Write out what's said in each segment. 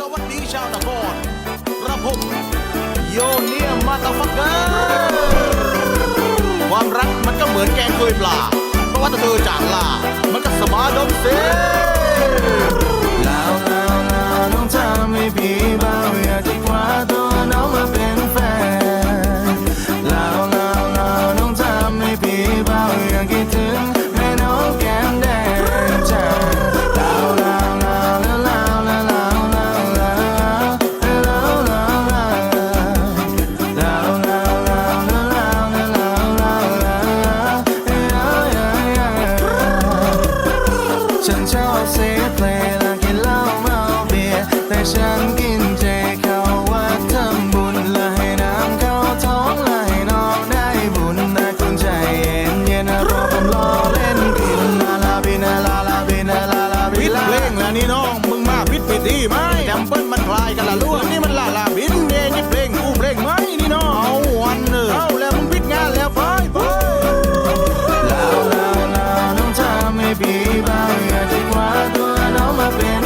สวัสดีชาวนครกระพมโยเนียมาตาฟักเกอร์ความรักมันก็เหมือนแกงเคยปลา เพราะว่าเธอจากลา มันก็สมาดมเซแฉันกินเจเขาว่าทำบุญและให้น้ำเข้าท้องและให้น้องได้บุญแต่คุณใจเย็นเย็นรอผมรอเล่นกินลาลาบินาลาลาบินาลาลาบิปิดลาเพลงแล้วนี่น้องมึงมาปิดปิดดีไหมแจมเปิ้ลมันคลายกันละล้วนนี่มันลาลาบินเองนี่เพลงกูเพลงไหมนี่น้องเอาวันเนอเอาแล้วมึงปิดงานแล้วไปไปล้วแล้วแล้วน้องทำให้พี่เบางอยากจะคว้าตัวน้องมาเป็น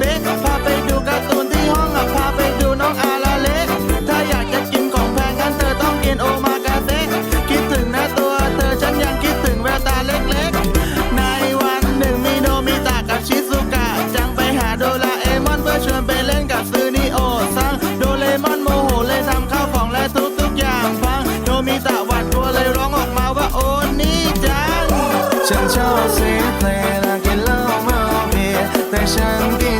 เบะพาไปดูการ์ตูนที่ห้องอะพาไปดูน้องอาราเละถ้าอยากจะกินของแพงงั้นเธอต้องกินโอมากาเซคิดถึงนะตัวเธอฉันยังคิดถึงแววตาเล็กๆ ในวันหนึ่งมีโนมิตะกับชิซุกะ จังไปหาโดราเอมอนเพื่อชวนไปเล่นกับซูนิโอซังโดเรมอนโมโหเลยทำข้าวของและทุกๆอย่างพังโนมิตะหวาดกลัวเลยร้องออกมาว่าโอ้นี่จังฉันชอบเสียงเพลงและกินเหล้าเมาเบียร์แต่ฉันกิน